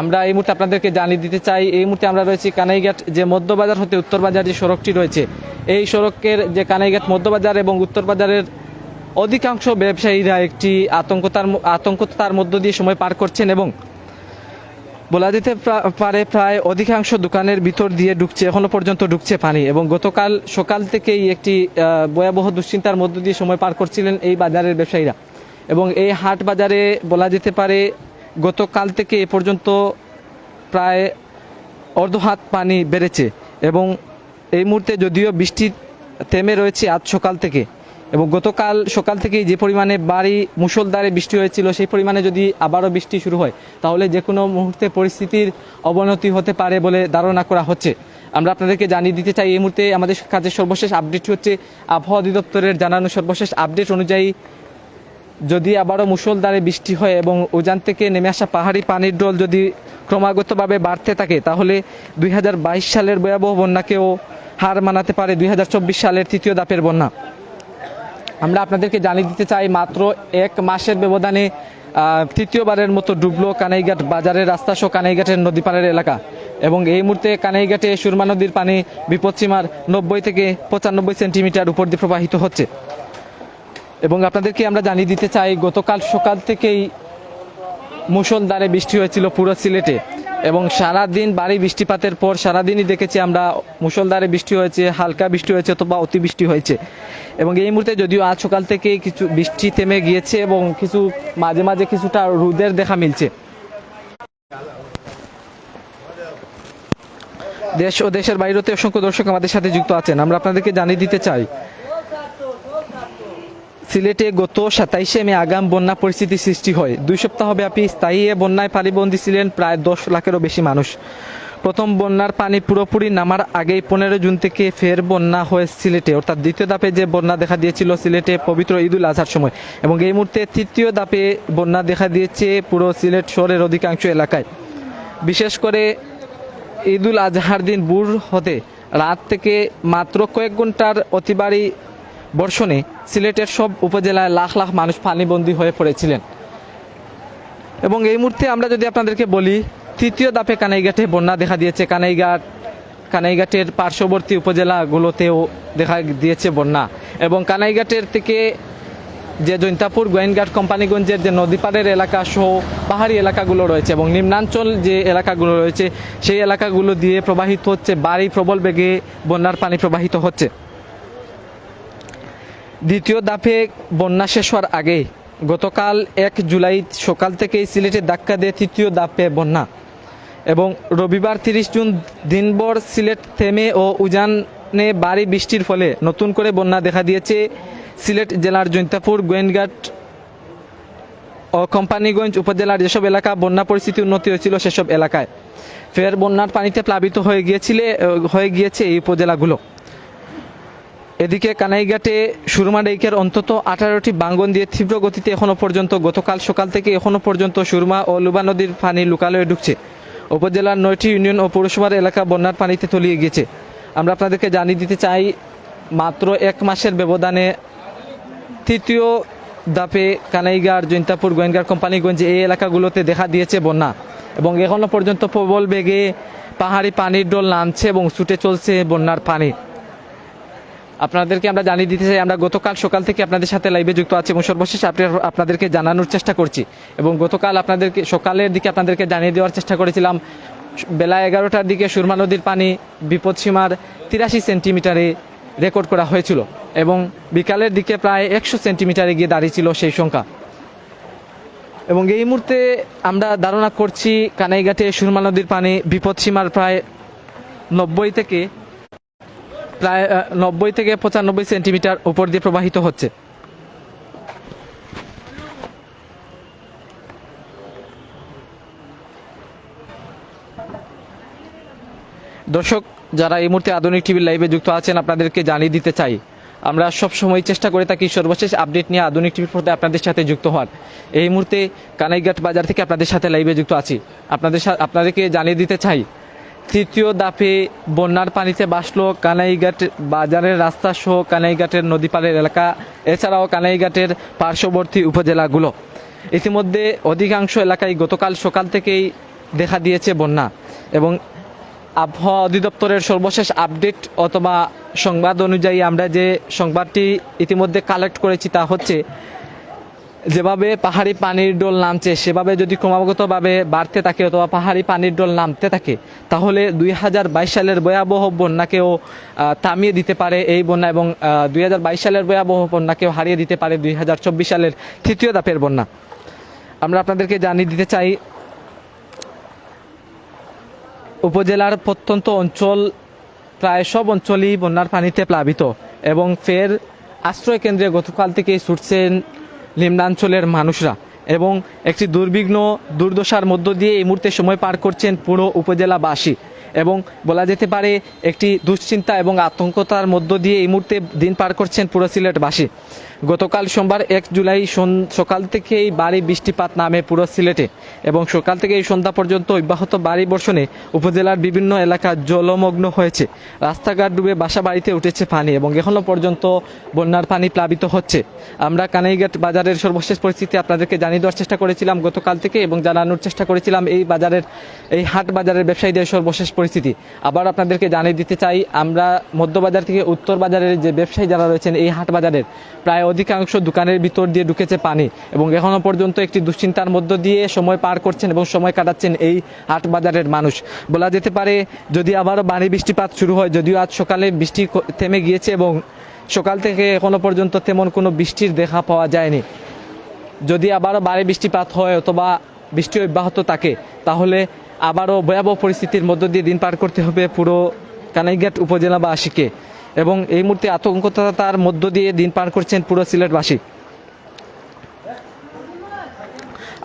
আমরা এই মুহূর্তে আপনাদেরকে জানিয়ে দিতে চাই, এই মুহূর্তে আমরা রয়েছি কানাইঘাট যে মধ্যবাজার হতে উত্তরবাজার যে সড়কটি রয়েছে, এই সড়কের যে কানাইঘাট মধ্যবাজার এবং উত্তরবাজারের অধিকাংশ ব্যবসায়ীরা একটি আতঙ্কতার আতঙ্কতার মধ্য দিয়ে সময় পার করছেন এবং বলা যেতে পারে প্রায় অধিকাংশ দোকানের ভিতর দিয়ে ঢুকছে, এখনও পর্যন্ত ঢুকছে পানি এবং গতকাল সকাল থেকেই একটি ভয়াবহ দুশ্চিন্তার মধ্য দিয়ে সময় পার করছিলেন এই বাজারের ব্যবসায়ীরা এবং এই হাট বাজারে বলা যেতে পারে গতকাল থেকে এ পর্যন্ত প্রায় অর্ধ হাত পানি বেড়েছে এবং এই মুহূর্তে যদিও বৃষ্টি থেমে রয়েছে আজ সকাল থেকে এবং গতকাল সকাল থেকে যে পরিমাণে বাড়ি মুষলধারে বৃষ্টি হয়েছিল, সেই পরিমাণে যদি আবারও বৃষ্টি শুরু হয়, তাহলে যে কোনো মুহূর্তে পরিস্থিতির অবনতি হতে পারে বলে ধারণা করা হচ্ছে। আমরা আপনাদেরকে জানিয়ে দিতে চাই, এই মুহূর্তে আমাদের কাছে সর্বশেষ আপডেট হচ্ছে আবহাওয়া অধিদপ্তরের জানানো সর্বশেষ আপডেট অনুযায়ী যদি আবারও মুষলধারে বৃষ্টি হয় এবং উজান থেকে নেমে আসা পাহাড়ি পানির ডল যদি ক্রমাগতভাবে বাড়তে থাকে, তাহলে দুই হাজার বাইশ সালের ভয়াবহ বন্যাকেও হার মানাতে পারে দু হাজার চব্বিশ সালের তৃতীয় দাপের বন্যা। আমরা আপনাদেরকে জানিয়ে দিতে চাই, মাত্র এক মাসের ব্যবধানে তৃতীয়বারের মতো ডুবলো কানাইঘাট বাজারের রাস্তা সহ কানাইঘাটের নদীপাড়ের এলাকা। এবং এই মুহূর্তে কানাইঘাটে সুরমা নদীর পানি বিপদসীমার নব্বই থেকে পঁচানব্বই সেন্টিমিটার উপর দিয়ে প্রবাহিত হচ্ছে। এবং আপনাদেরকে আমরা জানিয়ে দিতে চাই, গতকাল সকাল থেকেই মুষলধারে বৃষ্টি হয়েছিল পুরো সিলেটে এবং সারাদিন বাড়ি বৃষ্টিপাতের পর সারাদিনই দেখেছি আমরা মুষলধারে বৃষ্টি হয়েছে, হালকা বৃষ্টি হয়েছে অথবা অতিবৃষ্টি হয়েছে। এবং এই মুহূর্তে যদিও আজ সকাল থেকে কিছু বৃষ্টি থেমে গিয়েছে এবং কিছু, মাঝে মাঝে কিছুটা রোদের দেখা মিলছে। দেশ ও দেশের বাইরেতে অসংখ্য দর্শক আমাদের সাথে যুক্ত আছেন। আমরা আপনাদেরকে জানিয়ে দিতে চাই সিলেটে গত সাতাইশে মে আগাম বন্যা পরিস্থিতি সৃষ্টি হয়। দুই সপ্তাহ ব্যাপী স্থায়ী বন্যায় পানিবন্দী ছিলেন প্রায় দশ লাখেরও বেশি মানুষ। প্রথম বন্যার পানি পুরোপুরি নামার আগেই পনেরো জুন থেকে ফের বন্যা হয়ে সিলেটে। অর্থাৎ দ্বিতীয় ধাপে যে বন্যা দেখা দিয়েছিল সিলেটে পবিত্র ঈদুল আজহার সময় এবং এই মুহূর্তে তৃতীয় ধাপে বন্যা দেখা দিয়েছে পুরো সিলেট শহরের অধিকাংশ এলাকায়। বিশেষ করে ঈদুল আজহার দিন বুর হতে রাত থেকে মাত্র কয়েক ঘণ্টার অতিবারী বর্ষণে সিলেটের সব উপজেলায় লাখ লাখ মানুষ পানিবন্দী হয়ে পড়েছিলেন। এবং এই মুহূর্তে আমরা যদি আপনাদেরকে বলি, তৃতীয় দাপে কানাইঘাটে বন্যা দেখা দিয়েছে। কানাইঘাট, কানাইঘাটের পার্শ্ববর্তী উপজেলাগুলোতেও দেখা দিয়েছে বন্যা। এবং কানাইঘাটের থেকে যে জৈন্তাপুর, গোয়েনঘাট, কোম্পানিগঞ্জের যে নদীপাড়ের এলাকা সহ পাহাড়ি এলাকাগুলো রয়েছে এবং নিম্নাঞ্চল যে এলাকাগুলো রয়েছে, সেই এলাকাগুলো দিয়ে প্রবাহিত হচ্ছে, বাড়ি প্রবল বেগে বন্যার পানি প্রবাহিত হচ্ছে। দ্বিতীয় দাপে বন্যা শেষ হওয়ার আগে গতকাল এক জুলাই সকাল থেকেই সিলেটে ধাক্কা দিয়ে তৃতীয় দাপে বন্যা। এবং রবিবার তিরিশ জুন দিনভর সিলেট থেমে ও উজানে বাড়ি বৃষ্টির ফলে নতুন করে বন্যা দেখা দিয়েছে সিলেট জেলার জৈন্তাপুর গোয়েনঘাট ও কোম্পানিগঞ্জ উপজেলার যেসব এলাকা বন্যা পরিস্থিতি উন্নতি হয়েছিল সেসব এলাকায় ফের বন্যার পানিতে প্লাবিত হয়ে গিয়েছিলে, হয়ে গিয়েছে এই উপজেলাগুলো। এদিকে কানাইঘাটে সুরমা ডেইকের অন্তত আঠারোটি বাঙ্গন দিয়ে তীব্র গতিতে এখনও পর্যন্ত, গতকাল সকাল থেকে এখনও পর্যন্ত সুরমা ও লুবা নদীর পানি লুকালয়ে ঢুকছে। উপজেলার নয়টি ইউনিয়ন ও পৌরসভার এলাকা বন্যার পানিতে তলিয়ে গিয়েছে। আমরা আপনাদেরকে জানিয়ে দিতে চাই, মাত্র এক মাসের ব্যবধানে তৃতীয় দাপে কানাইগার জৈন্তাপুর গোয়েনগার কোম্পানিগঞ্জ এই এলাকাগুলোতে দেখা দিয়েছে বন্যা এবং এখনও পর্যন্ত প্রবল বেগে পাহাড়ি পানির ডোল নামছে এবং ছুটে চলছে বন্যার পানি। আপনাদেরকে আমরা জানিয়ে দিতে চাই, আমরা গতকাল সকাল থেকে আপনাদের সাথে লাইভে যুক্ত আছি এবং সর্বশেষ আপনি- আপনাদেরকে জানানোর চেষ্টা করছি এবং গতকাল আপনাদেরকে, সকালের দিকে আপনাদেরকে জানিয়ে দেওয়ার চেষ্টা করেছিলাম। বেলা এগারোটার দিকে সুরমা নদীর পানি বিপদসীমার তিরাশি সেন্টিমিটারে রেকর্ড করা হয়েছিল এবং বিকালের দিকে প্রায় একশো সেন্টিমিটারে গিয়ে দাঁড়িয়েছিল সেই সংখ্যা। এবং এই মুহূর্তে আমরা ধারণা করছি, কানাইঘাটে সুরমা নদীর পানি বিপদসীমার প্রায় নব্বই থেকে প্রায় নব্বই থেকে পঁচানব্বই সেন্টিমিটার উপর দিয়ে প্রবাহিত হচ্ছে। দর্শক, যারা এই মুহূর্তে আধুনিক টিভির লাইভে যুক্ত আছেন, আপনাদেরকে জানিয়ে দিতে চাই, আমরা সব সময় চেষ্টা করে থাকি সর্বশেষ আপডেট নিয়ে আধুনিক টিভির পর্দায় আপনাদের সাথে যুক্ত হওয়ার। এই মুহূর্তে কানাইঘাট বাজার থেকে আপনাদের সাথে লাইভে যুক্ত আছি। আপনাদের আপনাদেরকে জানিয়ে দিতে চাই তৃতীয় দাপে বন্যার পানিতে বাসল কানাইঘাট বাজারের রাস্তা সহ কানাইঘাটের নদীপাড়ের এলাকা। এছাড়াও কানাইঘাটের পার্শ্ববর্তী উপজেলাগুলো। ইতিমধ্যে অধিকাংশ এলাকায় গতকাল সকাল থেকেই দেখা দিয়েছে বন্যা এবং আবহাওয়া অধিদপ্তরের সর্বশেষ আপডেট অথবা সংবাদ অনুযায়ী আমরা যে সংবাদটি ইতিমধ্যে কালেক্ট করেছি তা হচ্ছে যেভাবে পাহাড়ি পানির ডোল নামছে, সেভাবে যদি ক্রমাগতভাবে বাড়তে থাকে অথবা পাহাড়ি পানির ডোল নামতে থাকে, তাহলে দুই হাজার বাইশ সালের ভয়াবহ বন্যাকেও থামিয়ে দিতে পারে এই বন্যা এবং দুই হাজার বাইশ সালের ভয়াবহ বন্যাকেও হারিয়ে দিতে পারে দুই হাজার চব্বিশ সালের তৃতীয় ধাপের বন্যা। আমরা আপনাদেরকে জানিয়ে দিতে চাই, উপজেলার প্রত্যন্ত অঞ্চল, প্রায় সব অঞ্চলই বন্যার পানিতে প্লাবিত এবং ফের আশ্রয় কেন্দ্রে গতকাল থেকেই ছুটছেন নিম্নাঞ্চলের মানুষরা এবং একটি দুর্বিঘ্ন দুর্দশার মধ্য দিয়ে এই মুহূর্তে সময় পার করছেন পুরো উপজেলাবাসী। এবং বলা যেতে পারে একটি দুশ্চিন্তা এবং আতঙ্কতার মধ্য দিয়ে এই মুহূর্তে দিন পার করছেন পুরো সিলেটবাসী। গতকাল সোমবার এক জুলাই সকাল থেকেই বাড়ি বৃষ্টিপাত নামে পুরো সিলেটে এবং সকাল থেকে এই সন্ধ্যা পর্যন্ত অব্যাহত বাড়ি বর্ষণে উপজেলার বিভিন্ন এলাকা জলমগ্ন হয়েছে। রাস্তাঘাট ডুবে বাসা বাড়িতে উঠেছে পানি এবং এখনও পর্যন্ত বন্যার পানি প্লাবিত হচ্ছে। আমরা কানাইঘাট বাজারের সর্বশেষ পরিস্থিতি আপনাদেরকে জানিয়ে দেওয়ার চেষ্টা করেছিলাম গতকাল থেকে এবং জানানোর চেষ্টা করেছিলাম এই বাজারের এই হাট বাজারের ব্যবসায়ীদের সর্বশেষ পরিস্থিতি। আবার আপনাদেরকে জানিয়ে দিতে চাই, আমরা মধ্যবাজার থেকে উত্তর বাজারের যে ব্যবসায়ী যারা রয়েছেন, এই হাট বাজারের প্রায় অধিকাংশ দোকানের ভিতর দিয়ে ঢুকেছে পানি এবং এখনও পর্যন্ত একটি দুশ্চিন্তার মধ্য দিয়ে সময় পার করছেন এবং সময় কাটাচ্ছেন এই হাট বাজারের মানুষ। বলা যেতে পারে, যদি আবারও বাড়ি বৃষ্টিপাত শুরু হয়, যদিও আজ সকালে বৃষ্টি থেমে গিয়েছে এবং সকাল থেকে এখনও পর্যন্ত তেমন কোনো বৃষ্টির দেখা পাওয়া যায়নি। যদি আবারও বাড়ি বৃষ্টিপাত হয় অথবা বৃষ্টি অব্যাহত থাকে, তাহলে আবারও ভয়াবহ পরিস্থিতির মধ্য দিয়ে দিন পার করতে হবে পুরো কানাইঘাট উপজেলাবাসীকে। এবং এই মুহূর্তে আতঙ্কতার মধ্য দিয়ে দিন পার করছেন পুরো সিলেটবাসী।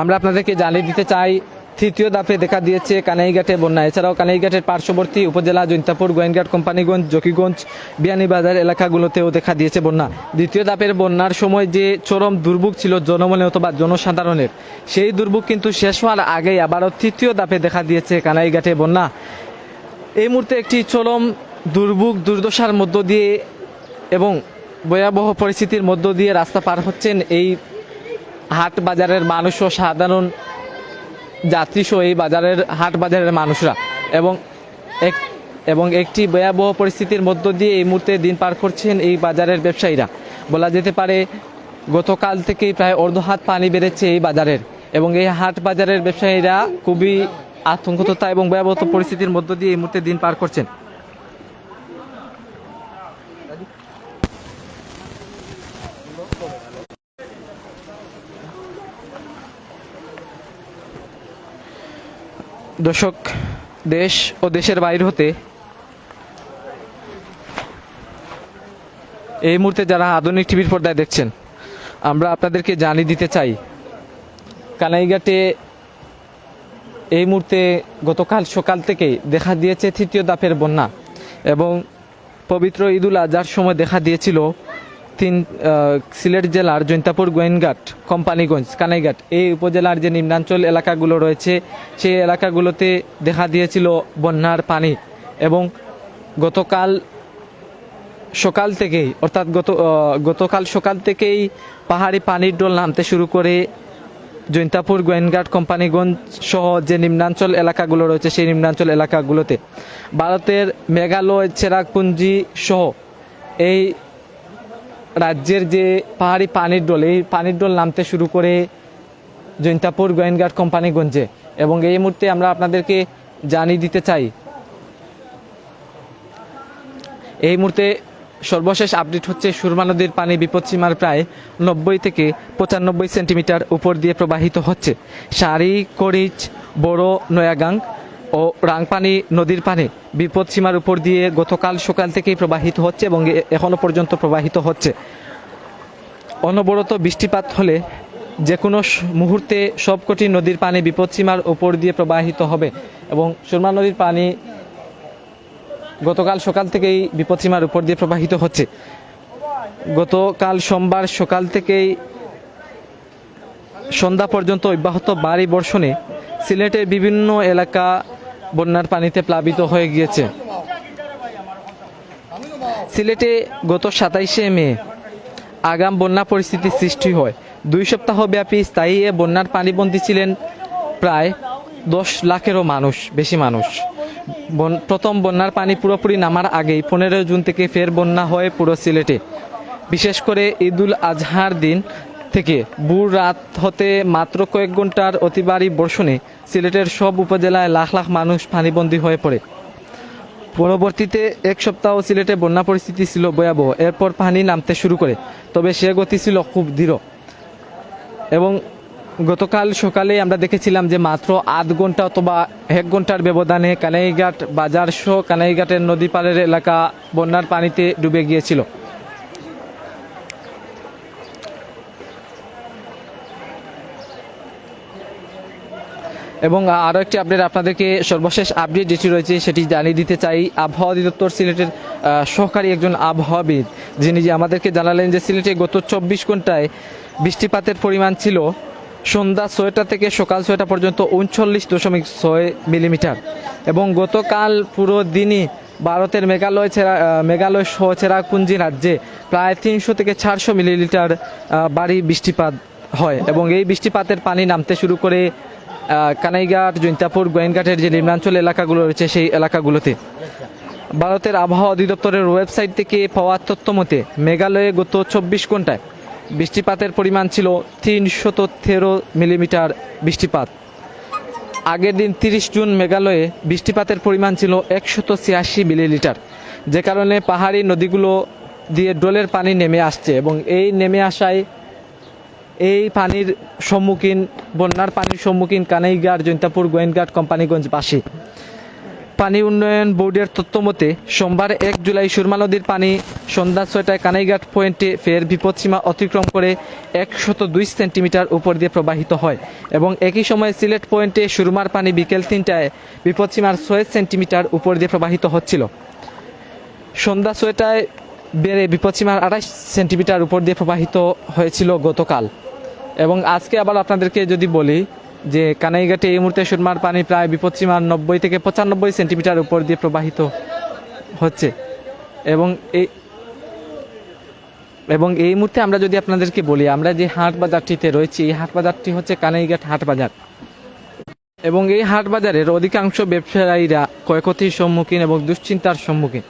আমরা আপনাদেরকে জানিয়ে দিতে চাই তৃতীয় দাপে দেখা দিয়েছে কানাইঘাটে বন্যা। এছাড়াও কানাইঘাটের পার্শ্ববর্তী উপজেলা জৈন্তাপুর, গোয়েনঘাট, কোম্পানিগঞ্জ, জকিগঞ্জ, বিয়ানীবাজার এলাকাগুলোতেও দেখা দিয়েছে বন্যা। দ্বিতীয় দাপের বন্যার সময় যে চরম দুর্ভোগ ছিল জনমনে অথবা জনসাধারণের, সেই দুর্ভোগ কিন্তু শেষ হওয়ার আগেই আবারও তৃতীয় দাপে দেখা দিয়েছে কানাইঘাটে বন্যা। এই মুহূর্তে একটি চরম দুর্ভোগ, দুর্দশার মধ্য দিয়ে এবং ভয়াবহ পরিস্থিতির মধ্য দিয়ে রাস্তা পার হচ্ছেন এই হাট বাজারের মানুষ ও সাধারণ যাত্রী সহ এই বাজারের হাট বাজারের মানুষরা। এবং এক, এবং একটি ভয়াবহ পরিস্থিতির মধ্য দিয়ে এই মুহূর্তে দিন পার করছেন এই বাজারের ব্যবসায়ীরা। বলা যেতে পারে, গতকাল থেকেই প্রায় অর্ধ হাত পানি বেড়েছে এই বাজারের। এবং এই হাট বাজারের ব্যবসায়ীরা খুবই আতঙ্কতা এবং ভয়াবহ পরিস্থিতির মধ্য দিয়ে এই মুহূর্তে দিন পার করছেন। দর্শক, দেশ ও দেশের বাইর হতে এই মুহূর্তে যারা আধুনিক টিভির পর্দায় দেখছেন, আমরা আপনাদেরকে জানিয়ে দিতে চাই, কানাইঘাটে এই মুহূর্তে গতকাল সকাল থেকেই দেখা দিয়েছে তৃতীয় দাপের বন্যা এবং পবিত্র ঈদুল আজহার সময় দেখা দিয়েছিল তিন সিলেট জেলার জৈন্তাপুর, গোয়েনঘাট, কোম্পানিগঞ্জ, কানাইঘাট এই উপজেলার যে নিম্নাঞ্চল এলাকাগুলো রয়েছে, সেই এলাকাগুলোতে দেখা দিয়েছিল বন্যার পানি এবং গতকাল সকাল থেকেই, অর্থাৎ গত গতকাল সকাল থেকেই পাহাড়ি পানির ডোল নামতে শুরু করে জৈন্তাপুর, গোয়েনঘাট, কোম্পানিগঞ্জ সহ যে নিম্নাঞ্চল এলাকাগুলো রয়েছে, সেই নিম্নাঞ্চল এলাকাগুলোতে। ভারতের মেঘালয় চেরাপুঞ্জি সহ এই রাজ্যের যে পাহাড়ি পানির ডোল, এই পানির ডোল নামতে শুরু করে জৈন্তাপুর গোয়েনঘাট কোম্পানিগঞ্জে। এবং এই মুহূর্তে আমরা আপনাদেরকে জানিয়ে দিতে চাই, এই মুহূর্তে সর্বশেষ আপডেট হচ্ছে সুরমা নদীর পানি বিপদসীমার প্রায় নব্বই থেকে পঁচানব্বই সেন্টিমিটার উপর দিয়ে প্রবাহিত হচ্ছে। সারি, করিচ, বড়, নয়াগাং ও রাংপানি নদীর পানি বিপদসীমার উপর দিয়ে গতকাল সকাল থেকেই প্রবাহিত হচ্ছে এবং এ- এখনও পর্যন্ত প্রবাহিত হচ্ছে। অনবরত বৃষ্টিপাত হলে যে কোনো মুহূর্তে সবকটি নদীর পানি বিপদসীমার উপর দিয়ে প্রবাহিত হবে এবং সুরমা নদীর পানি গতকাল সকাল থেকেই বিপদসীমার উপর দিয়ে প্রবাহিত হচ্ছে। গতকাল সোমবার সকাল থেকেই সন্ধ্যা পর্যন্ত অব্যাহত বাড়ি বর্ষণে সিলেটের বিভিন্ন এলাকা বন্যার পানিতে প্লাবিত হয়ে গিয়েছে। সিলেটে গত সাতাইশে মে আগাম বন্যা পরিস্থিতির সৃষ্টি হয়। দুই সপ্তাহ ব্যাপী স্থায়ী এ বন্যার পানিবন্দী ছিলেন প্রায় দশ লাখেরও মানুষ, বেশি মানুষ। প্রথম বন্যার পানি পুরোপুরি নামার আগেই পনেরো জুন থেকে ফের বন্যা হয় পুরো সিলেটে। বিশেষ করে ঈদুল আজহার দিন থেকে বুড় রাত হতে মাত্র কয়েক ঘণ্টার অতিবারী বর্ষণে সিলেটের সব উপজেলায় লাখ লাখ মানুষ পানিবন্দী হয়ে পড়ে। পরবর্তীতে এক সপ্তাহ সিলেটে বন্যা পরিস্থিতি ছিল ভয়াবহ। এরপর পানি নামতে শুরু করে। তবে সে গতি ছিল খুব দৃঢ় এবং গতকাল সকালে আমরা দেখেছিলাম যে মাত্র আধ ঘণ্টা অথবা এক ঘণ্টার ব্যবধানে কানাইঘাট বাজার সহ কানাইঘাটের নদী পাড়ের এলাকা বন্যার পানিতে ডুবে গিয়েছিল। এবং আরও একটি আপডেট আপনাদেরকে সর্বশেষ আপডেট যেটি রয়েছে সেটি জানিয়ে দিতে চাই। আবহাওয়া অধিদপ্তর সিলেটের সহকারী একজন আবহাওয়াবিদ যিনি যে আমাদেরকে জানালেন যে সিলেটে গত চব্বিশ ঘন্টায় বৃষ্টিপাতের পরিমাণ ছিল সন্ধ্যা ছয়টা থেকে সকাল ছয়টা পর্যন্ত উনচল্লিশ দশমিক ছয় মিলিমিটার এবং গতকাল পুরো দিনই ভারতের মেঘালয় ছেড়া মেঘালয় সহ চেরাপুঞ্জি রাজ্যে প্রায় তিনশো থেকে চারশো মিলিলিটার বাড়ি বৃষ্টিপাত হয় এবং এই বৃষ্টিপাতের পানি নামতে শুরু করে কানাইঘাট, জৈন্তাপুর, গোয়েনঘাটের যে নিম্নাঞ্চল এলাকাগুলো রয়েছে, সেই এলাকাগুলোতে। ভারতের আবহাওয়া অধিদপ্তরের ওয়েবসাইট থেকে পাওয়া তথ্য মতে, মেঘালয়ে গত চব্বিশ ঘন্টায় বৃষ্টিপাতের পরিমাণ ছিল তিনশত তেরো মিলিমিটার বৃষ্টিপাত। আগের দিন তিরিশ জুন মেঘালয়ে বৃষ্টিপাতের পরিমাণ ছিল একশত ছিয়াশি মিলিলিটার। যে কারণে পাহাড়ি নদীগুলো দিয়ে ডোলের পানি নেমে আসছে এবং এই নেমে আসায় এই পানির সম্মুখীন, বন্যার পানির সম্মুখীন কানাইঘাট, জৈন্তাপুর, গোয়েনঘাট, কোম্পানিগঞ্জবাসী। পানি উন্নয়ন বোর্ডের তথ্য মতে সোমবার এক জুলাই সুরমা নদীর পানি সন্ধ্যা ছয়টায় কানাইঘাট পয়েন্টে ফের বিপদসীমা অতিক্রম করে একশত দুই সেন্টিমিটার উপর দিয়ে প্রবাহিত হয় এবং একই সময় সিলেট পয়েন্টে সুরমার পানি বিকেল তিনটায় বিপদসীমার ছয় সেন্টিমিটার উপর দিয়ে প্রবাহিত হচ্ছিল। সন্ধ্যা ছয়টায় বেড়ে বিপদসীমার আঠাশ সেন্টিমিটার উপর দিয়ে প্রবাহিত হয়েছিল গতকাল। এবং আজকে আবার আপনাদেরকে যদি বলি যে কানাইঘাটে এই মুহূর্তে সুরমার পানি প্রায় বিপদসীমার নব্বই থেকে পঁচানব্বই সেন্টিমিটার উপর দিয়ে প্রবাহিত হচ্ছে। এবং এই এবং এই মুহূর্তে আমরা যদি আপনাদেরকে বলি, আমরা যে হাট বাজারটিতে রয়েছি, এই হাট বাজারটি হচ্ছে কানাইঘাট হাট বাজার। এবং এই হাট বাজারের অধিকাংশ ব্যবসায়ীরা ক্ষয়ক্ষতির সম্মুখীন এবং দুশ্চিন্তার সম্মুখীন।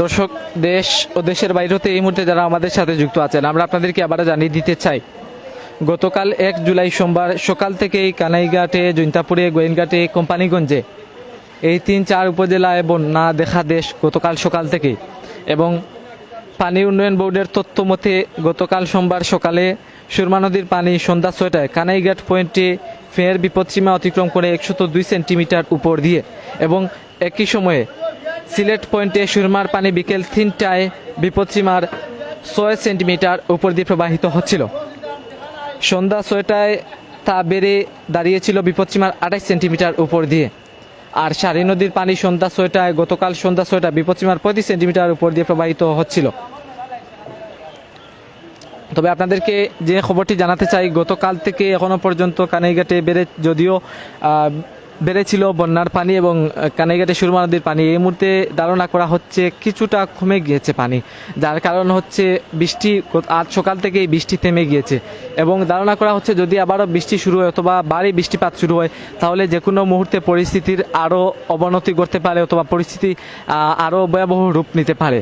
দর্শক, দেশ ও দেশের বাইরে হতে এই মুহূর্তে যারা আমাদের সাথে যুক্ত আছেন, আমরা আপনাদেরকে আবার জানিয়ে দিতে চাই, গতকাল এক জুলাই সোমবার সকাল থেকেই কানাইঘাটে, জৈন্তাপুরে গোয়েনঘাটে কোম্পানিগঞ্জে এই তিন চার উপজেলায় বন্যা দেখা দেশ গতকাল সকাল থেকে এবং পানি উন্নয়ন বোর্ডের তথ্য মতে গতকাল সোমবার সকালে সুরমা নদীর পানি সন্ধ্যা ছয়টায় কানাইঘাট পয়েন্টে ফের বিপদসীমা অতিক্রম করে একশত দুই সেন্টিমিটার উপর দিয়ে এবং একই সময়ে সিলেট পয়েন্টে সুরমার পানি বিকেল তিনটায় বিপদসীমার ছয় সেন্টিমিটার উপর দিয়ে প্রবাহিত হচ্ছিল। সন্ধ্যা ছয়টায় তা বেড়ে দাঁড়িয়েছিল বিপদসীমার আঠাশ সেন্টিমিটার উপর দিয়ে। আর সারি নদীর পানি সন্ধ্যা ছয়টায়, গতকাল সন্ধ্যা ছয়টা বিপদসীমার পঁয়ত্রিশ সেন্টিমিটার উপর দিয়ে প্রবাহিত হচ্ছিল। তবে আপনাদেরকে যে খবরটি জানাতে চাই, গতকাল থেকে এখনও পর্যন্ত কানাইঘাটে বেড়ে, যদিও বেড়েছিল বন্যার পানি এবং কানাইঘাটে সুরমা নদীর পানি, এই মুহূর্তে ধারণা করা হচ্ছে কিছুটা কমে গিয়েছে পানি, যার কারণ হচ্ছে বৃষ্টি, আজ সকাল থেকেই বৃষ্টি থেমে গিয়েছে এবং ধারণা করা হচ্ছে যদি আবারও বৃষ্টি শুরু হয় অথবা ভারী বৃষ্টিপাত শুরু হয়, তাহলে যে কোনো মুহূর্তে পরিস্থিতির আরও অবনতি করতে পারে অথবা পরিস্থিতি আরও ভয়াবহ রূপ নিতে পারে।